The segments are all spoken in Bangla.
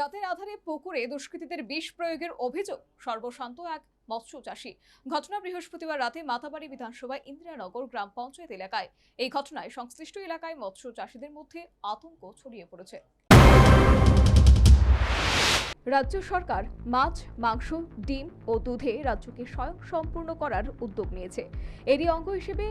রাতের আধারে পুকুরে দুষ্কৃতীদের বিষ প্রয়োগের অভিযোগ, সর্বশান্ত এক মৎস্য চাষী। ঘটনা বৃহস্পতিবার রাতে মাতাবাড়ি বিধানসভায় ইন্দিরানগর গ্রাম পঞ্চায়েত এলাকায়। এই ঘটনায় সংশ্লিষ্ট এলাকায় মৎস্য চাষীদের মধ্যে আতঙ্ক ছড়িয়ে পড়েছে। রাজ্য সরকার মাছ, মাংস, ডিম ও দুধে রাজ্যকে স্বয়ং সম্পূর্ণ করার উদ্যোগ নিয়েছে। এরই অঙ্গ হিসেবে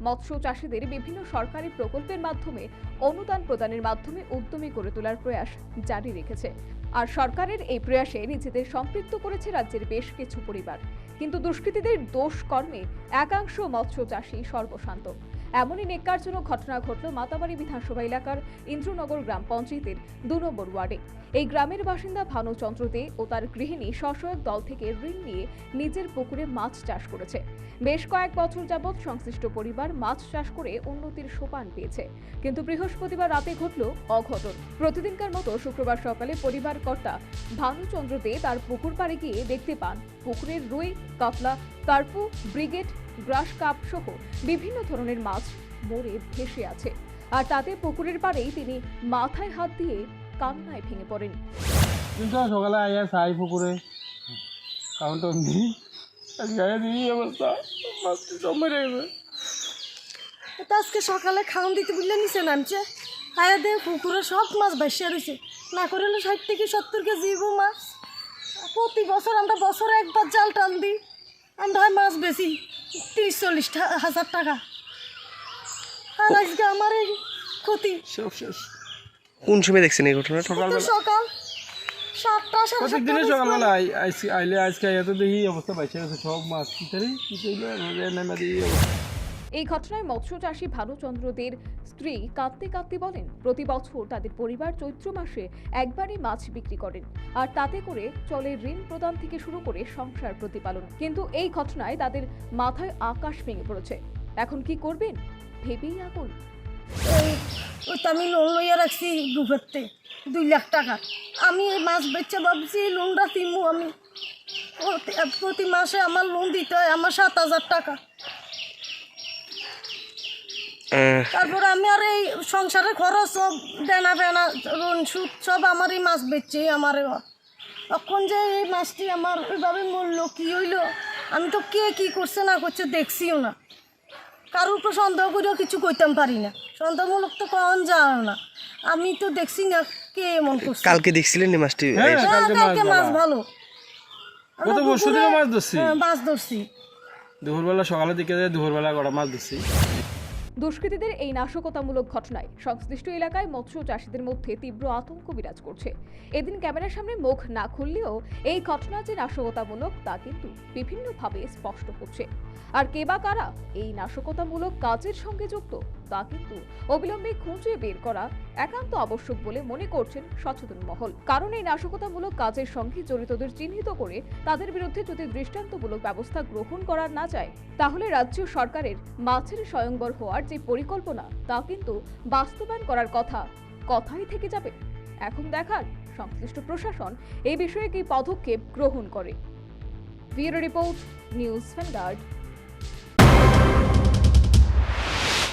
মৎস্য চাষীদের বিভিন্ন সরকারি প্রকল্পের মাধ্যমে অনুদান প্রদানের মাধ্যমে উদ্যমী করে তোলার প্রয়াস জারি রেখেছে। আর সরকারের এই প্রয়াসে নিজেদের সম্পৃক্ত করেছে রাজ্যের বেশ কিছু পরিবার। কিন্তু দুষ্কৃতীদের দোষ কর্মে একাংশ মৎস্য চাষী সর্বশান্ত। এমনই নেককারজনক ঘটনা ঘটল মাতাবাড়ি বিধানসভা এলাকার ইন্দ্রনগর গ্রাম পঞ্চায়েতের দু নম্বর ওয়ার্ডে। এই গ্রামের বাসিন্দা ভানুচন্দ্র দে ও তার গৃহিণী স্বসহায়ক দল থেকে ঋণ নিয়ে নিজের পুকুরে মাছ চাষ করেছে। বেশ কয়েক বছর যাবৎ সংশ্লিষ্ট পরিবার মাছ চাষ করে উন্নতির সোপান পেয়েছে। কিন্তু বৃহস্পতিবার রাতে ঘটল অঘটন। প্রতিদিনকার মতো শুক্রবার সকালে পরিবার কর্তা ভানুচন্দ্র দে তার পুকুর পাড়ে গিয়ে দেখতে পান, পুকুরের রুই, কাতলা, কার্পু, ব্রিগেড গ্রাস কাপ সহ বিভিন্ন ধরনের মাছ মরে ভেসে আছে। আর তাতে পুকুরের পাড়েই তিনি মাথায় হাত দিয়ে কান্নায় ভেঙে পড়েন। সকালে আইয়া চাই পুকুরে। গায়ে অবস্থা। মাছটি তো আজকে সকালে খাওয়ান দিতে বললে নিচে নামছে। আয়া দিয়ে পুকুরে সব মাছ ভাসিয়া রয়েছে না করলে ষাট থেকে সত্তর কেজি মাছ। প্রতি বছর আমরা বছরে একবার জাল টান দিই। আমরা হয় মাছ বেশি তিরিশ চল্লিশ হাজার টাকা। আর আজকে আমার এই ক্ষতি। সব শেষ। কোন সময় দেখছেন এই ঘটনাটা? সকাল সকাল সাতটা সাড়ে প্রত্যেক দিনে বাজে। সকালবেলা আই আইলে আজকে এত দেখি অবস্থা বাইসে গেছে সব মাছ কি করি কি করলে নেমে দিয়ে অবস্থা। এই ঘটনায় মৎস্য চাষী ভানুচন্দ্রদের স্ত্রী কাঁদতে কাঁদতে বলেন, প্রতি বছর তাদের পরিবার চৈত্র মাসে একবারই মাছ বিক্রি করেন আর তাতে করে চলে ঋণ প্রদান থেকে শুরু করে সংসার প্রতিপালন। কিন্তু এই ঘটনায় তাদের মাথায় আকাশ ভেঙে পড়েছে। এখন কি করবেন? ভেবেই আগুন। আমি লোন লইয়া রাখছি গ্রুপেরতে দুই লাখ টাকা। আমি এই মাছ বেচে ভাবছি লোনটা তিনবো আমি। প্রতি- মাসে আমার লোন দিতে হয়, আমার সাত হাজার টাকা। তারপরে আমি আর এই সংসারের খরচ সব দেনা ফেনা লোন সুদ সব আমার এই মাছ বেচছে আমার তখন যে এই মাছটি আমার ওইভাবে মরলো কি হইল? আমি তো কে কি করছে না করছে দেখছিও না। কারোর উপর সন্দেহ করেও কিছু কইতাম পারি না। সন্দেহমূলক তো কখন যাও না। আমি তো দেখছি না কে এমন করছে। কালকে দেখছিলেন মাছটি? হ্যাঁ, হ্যাঁ, কালকে মাছ। ভালো। মাছ ধরছি। হ্যাঁ, মাছ ধরছি। দুপুরবেলা সকালের দিকে দুপুরবেলা কটা মাছ দিচ্ছি দুষ্কৃতীদের এই নাশকতামূলক ঘটনায় সংশ্লিষ্ট এলাকায় মৎস্য চাষীদের মধ্যে তীব্র আতঙ্ক বিরাজ করছে। এদিন ক্যামেরার সামনে মুখ না খুললেও এই ঘটনা যে নাশকতামূলক তা কিন্তু বিভিন্নভাবে স্পষ্ট হচ্ছে। আর কে বা কারা এই নাশকতামূলক কাজের সঙ্গে যুক্ত তা কিন্তু অবিলম্বে খুঁজে বের করা একান্ত আবশ্যক বলে মনে করছেন সচেতন মহল। কারণ এই নাশকতামূলক কাজের সঙ্গে জড়িতদের চিহ্নিত করে তাদের বিরুদ্ধে যদি দৃষ্টান্তমূলক ব্যবস্থা গ্রহণ করা না যায়, তাহলে রাজ্য সরকারের মাছের স্বয়ংবর হওয়ার যে পরিকল্পনা, তা কিন্তু বাস্তবায়ন করার কথা, কথাই থেকে যাবে। এখন দেখার সংশ্লিষ্ট প্রশাসন এই বিষয়ে কি পদক্ষেপ গ্রহণ করে। Bureau report, news vanguard